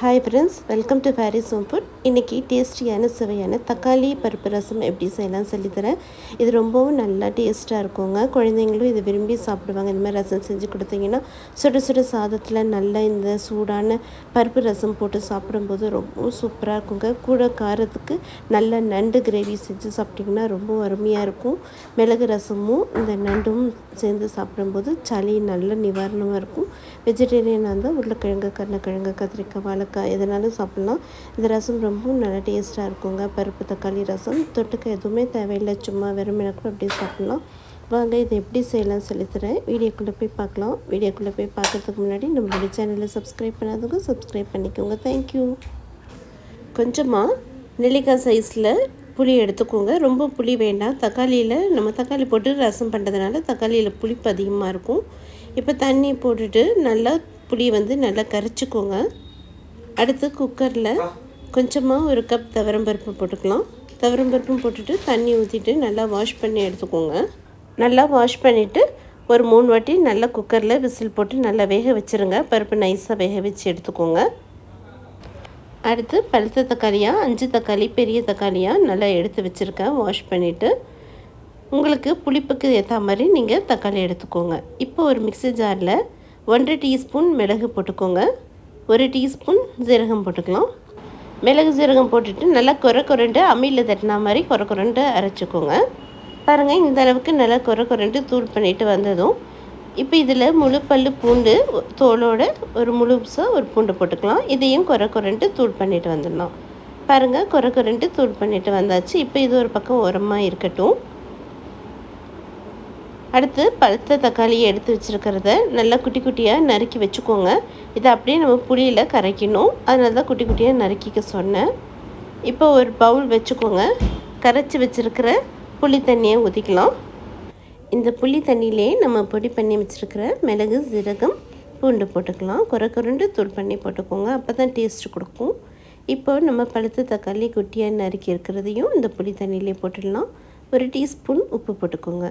Hi friends welcome to fairy's home food இன்றைக்கி டேஸ்டியான சுவையான தக்காளி பருப்பு ரசம் எப்படி செய்யலாம் சொல்லித்தரேன் இது ரொம்பவும் நல்லா டேஸ்ட்டாக இருக்குங்க. குழந்தைங்களும் இதை விரும்பி சாப்பிடுவாங்க. இந்த மாதிரி ரசம் செஞ்சு கொடுத்தீங்கன்னா சுட சுட சாதத்தில் நல்லா இந்த சூடான பருப்பு ரசம் போட்டு சாப்பிடும்போது ரொம்பவும் சூப்பராக இருக்குங்க. கூட காரத்துக்கு நல்ல நண்டு கிரேவி செஞ்சு சாப்பிட்டிங்கன்னா ரொம்ப அருமையாக இருக்கும். மிளகு ரசமும் இந்த நண்டும் சேர்ந்து சாப்பிடும்போது சளி நல்ல நிவாரணமாக இருக்கும். வெஜிடேரியனாக இருந்தால் உருளைக்கிழங்கு கருணக்கிழங்கு கத்திரிக்காய் வாழை வாழைக்காய் எதனாலும் சாப்பிட்லாம். இந்த ரசம் ரொம்ப நல்லா டேஸ்ட்டாக இருக்குங்க. பருப்பு தக்காளி ரசம். தொட்டுக்க எதுவுமே தேவையில்லை. சும்மா வெறும் கூட அப்படியே சாப்பிட்லாம். வாங்க இதை எப்படி செய்யலாம் சொல்லித்தரேன். வீடியோக்குள்ளே போய் பார்க்கலாம். வீடியோக்குள்ளே போய் பார்க்குறதுக்கு முன்னாடி நம்மளுடைய சேனலை சப்ஸ்கிரைப் பண்ணாதவங்க சப்ஸ்கிரைப் பண்ணிக்கோங்க. தேங்க்யூ கொஞ்சமாக நெல்லிக்காய் சைஸில் புளி எடுத்துக்கோங்க. ரொம்ப புளி வேண்டாம். தக்காளியில் நம்ம தக்காளி போட்டு ரசம் பண்ணுறதுனால தக்காளியில் புளிப்பு அதிகமாக இருக்கும். இப்போ தண்ணி போட்டுட்டு நல்லா புளி வந்து நல்லா கரைச்சிக்கோங்க. அடுத்து குக்கரில் கொஞ்சமாக ஒரு கப் துவரம்பருப்பு போட்டுக்கலாம். துவரம்பருப்பும் போட்டுட்டு தண்ணி ஊற்றிட்டு நல்லா வாஷ் பண்ணி எடுத்துக்கோங்க. நல்லா வாஷ் பண்ணிவிட்டு ஒரு மூணு வாட்டி நல்லா குக்கரில் விசில் போட்டு நல்லா வேக வச்சுருங்க. பருப்பு நைஸாக வேக வச்சு எடுத்துக்கோங்க. அடுத்து பழுத்த தக்காளியாக அஞ்சு தக்காளி பெரிய தக்காளியாக நல்லா எடுத்து வச்சுருக்கேன். வாஷ் பண்ணிவிட்டு உங்களுக்கு புளிப்புக்கு ஏற்ற மாதிரி நீங்கள் தக்காளி எடுத்துக்கோங்க. இப்போ ஒரு மிக்சி ஜாரில் ஒன்றரை டீஸ்பூன் மிளகு போட்டுக்கோங்க. ஒரு டீஸ்பூன் ஜீரகம் போட்டுக்கலாம். மிளகு ஜீரகம் போட்டுட்டு நல்லா குறை குரண்டு அம்மியில் தட்டினா மாதிரி குறை குரண்டு அரைச்சிக்கோங்க. பாருங்கள் இந்த அளவுக்கு நல்லா குறை குரண்டு தூள் பண்ணிவிட்டு வந்ததும் இப்போ இதில் முழு பூண்டு தோலோட ஒரு முழுசாக ஒரு பூண்டு போட்டுக்கலாம். இதையும் குறை குரண்டு தூள் பண்ணிவிட்டு வந்துடலாம். பாருங்கள் குறை குரண்டு தூள் பண்ணிவிட்டு வந்தாச்சு. இப்போ இது ஒரு பக்கம் உரமாக இருக்கட்டும். அடுத்து பழுத்த தக்காளியை எடுத்து வச்சுருக்கிறத நல்லா குட்டி குட்டியாக நறுக்கி வச்சுக்கோங்க. இதை அப்படியே நம்ம புளியில் கரைக்கணும். அதனால தான் குட்டி குட்டியாக நறுக்கிக்க சொன்னேன். இப்போ ஒரு பவுல் வச்சுக்கோங்க. கரைச்சி வச்சுருக்கிற புளி தண்ணியை ஊற்றிக்கலாம் இந்த புளி தண்ணியிலே நம்ம பொடி பண்ணி வச்சுருக்கிற மிளகு சீரகம் பூண்டு போட்டுக்கலாம். குறை குறைண்டு தூள் பண்ணி போட்டுக்கோங்க. அப்போ தான் டேஸ்ட் கொடுக்கும். இப்போ நம்ம பழுத்த தக்காளி குட்டியாக நறுக்கி இருக்கிறதையும் இந்த புளி தண்ணியிலே போட்டுடலாம். ஒரு டீஸ்பூன் உப்பு போட்டுக்கோங்க.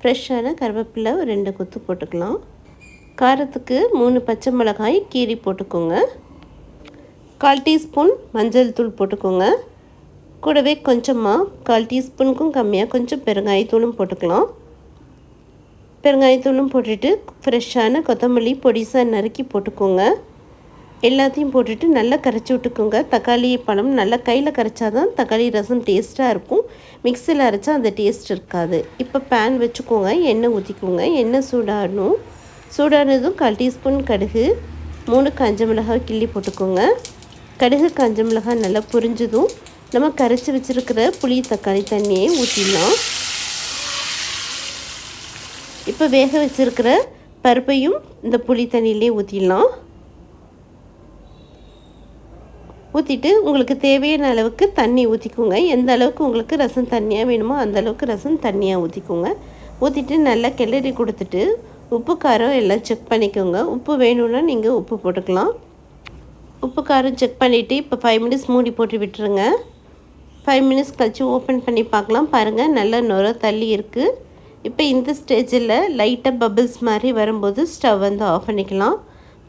ஃப்ரெஷ்ஷான கருவேப்பிலை ஒரு ரெண்டு கொத்து போட்டுக்கலாம். காரத்துக்கு மூணு பச்சை மிளகாய் கீரி போட்டுக்கோங்க. கால் டீஸ்பூன் மஞ்சள் தூள் போட்டுக்கோங்க. கூடவே கொஞ்சமாக கால் டீஸ்பூனுக்கும் கம்மியாக கொஞ்சம் பெருங்காயத்தூளும் போட்டுக்கலாம். பெருங்காயத்தூளும் போட்டுட்டு ஃப்ரெஷ்ஷான கொத்தமல்லி பொடிசாக நறுக்கி போட்டுக்கோங்க. எல்லாத்தையும் போட்டுட்டு நல்லா கரைச்சி விட்டுக்கோங்க. தக்காளி பழம் நல்லா கையில் கரைச்சா தான் தக்காளி ரசம் டேஸ்ட்டாக இருக்கும். மிக்சியில் அரைச்சா அந்த டேஸ்ட் இருக்காது. இப்போ பேன் வச்சுக்கோங்க. எண்ணெய் ஊற்றிக்கோங்க எண்ணெய் சூடானும் சூடானதும் கால் டீஸ்பூன் கடுகு மூணு காஞ்ச மிளகாய் கிள்ளி போட்டுக்கோங்க. கடுகு காஞ்ச மிளகாய் நல்லா புரிஞ்சதும் நம்ம கரைச்சி வச்சுருக்கிற புளி தக்காளி தண்ணியை ஊற்றிடலாம் இப்போ வேக வச்சுருக்கிற பருப்பையும் இந்த புளி தண்ணியிலே ஊற்றிடலாம் ஊற்றிட்டு உங்களுக்கு தேவையான அளவுக்கு தண்ணி ஊற்றிக்கோங்க எந்த அளவுக்கு உங்களுக்கு ரசம் தண்ணியாக வேணுமோ அந்த அளவுக்கு ரசம் தண்ணியாக ஊற்றிக்கோங்க ஊற்றிட்டு நல்லா கிளறி கொடுத்துட்டு உப்பு காரம் எல்லாம் செக் பண்ணிக்கோங்க. உப்பு வேணும்னா நீங்கள் உப்பு போட்டுக்கலாம். உப்பு காரம் செக் பண்ணிவிட்டு இப்போ ஃபைவ் மினிட்ஸ் மூடி போட்டு விட்டுருங்க. ஃபைவ் மினிட்ஸ் கழிச்சு ஓப்பன் பண்ணி பார்க்கலாம். பாருங்கள் நல்லா நுர தள்ளி இருக்குது இப்போ இந்த ஸ்டேஜில் லைட்டாக பபிள்ஸ் மாதிரி வரும்போது ஸ்டவ் வந்து ஆஃப் பண்ணிக்கலாம்.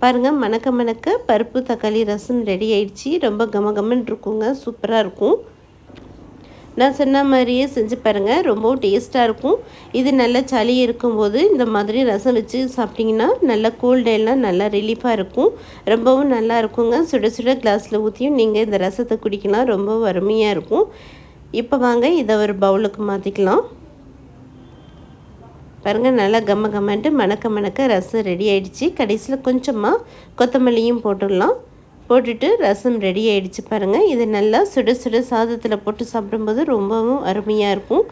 பாருங்கள் மணக்க மணக்க பருப்பு தக்காளி ரசம் ரெடி ஆயிடுச்சு. ரொம்ப கம கமன் இருக்குங்க. சூப்பராக இருக்கும். நான் சொன்ன மாதிரியே செஞ்சு பாருங்கள் ரொம்பவும் டேஸ்ட்டாக இருக்கும். இது நல்ல சளி இருக்கும்போது இந்த மாதிரி ரசம் வச்சு சாப்பிட்டிங்கன்னா நல்லா கோல்டெல்லாம் நல்லா ரிலீஃபாக இருக்கும். ரொம்பவும் நல்லா இருக்குங்க. சுட சுட கிளாஸில் ஊற்றியும் நீங்கள் இந்த ரசத்தை குடிக்கலாம். ரொம்ப அருமையாக இருக்கும். இப்போ வாங்க இதை ஒரு பவுலுக்கு மாற்றிக்கலாம் பாருங்கள் நல்லா கம்ம கம்மன்ட்டு மணக்க மணக்க ரசம் ரெடி ஆகிடுச்சு கடைசியில் கொஞ்சமாக கொத்தமல்லியும் போட்டுடலாம். போட்டுட்டு ரசம் ரெடி ஆகிடுச்சு பாருங்கள் இது நல்லா சுட சுட சாதத்தில் போட்டு சாப்பிடும்போது ரொம்பவும் அருமையாக இருக்கும்.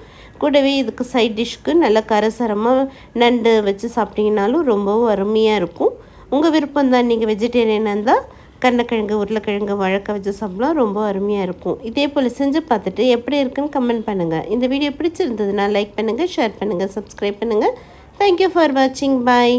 கூடவே இதுக்கு சைட் டிஷ்க்கு நல்லா கரசரமாக நண்டு வச்சு சாப்பிட்டிங்கனாலும் ரொம்பவும் அருமையாக இருக்கும். உங்கள் விருப்பம் தான் நீங்கள் வெஜிடேரியனாக இருந்தால் கருணக்கிழங்கு உருளைக்கிழங்கு வழக்க வச்ச சாப்பிடலாம் ரொம்ப அருமையாக இருக்கும். இதே போல் செஞ்சு பார்த்துட்டு எப்படி இருக்குன்னு கமெண்ட் பண்ணுங்கள் இந்த வீடியோ பிடிச்சிருந்ததுன்னா லைக் பண்ணுங்கள் ஷேர் பண்ணுங்கள் சப்ஸ்கிரைப் பண்ணுங்கள் தேங்க்யூ ஃபார் வாட்சிங் பாய்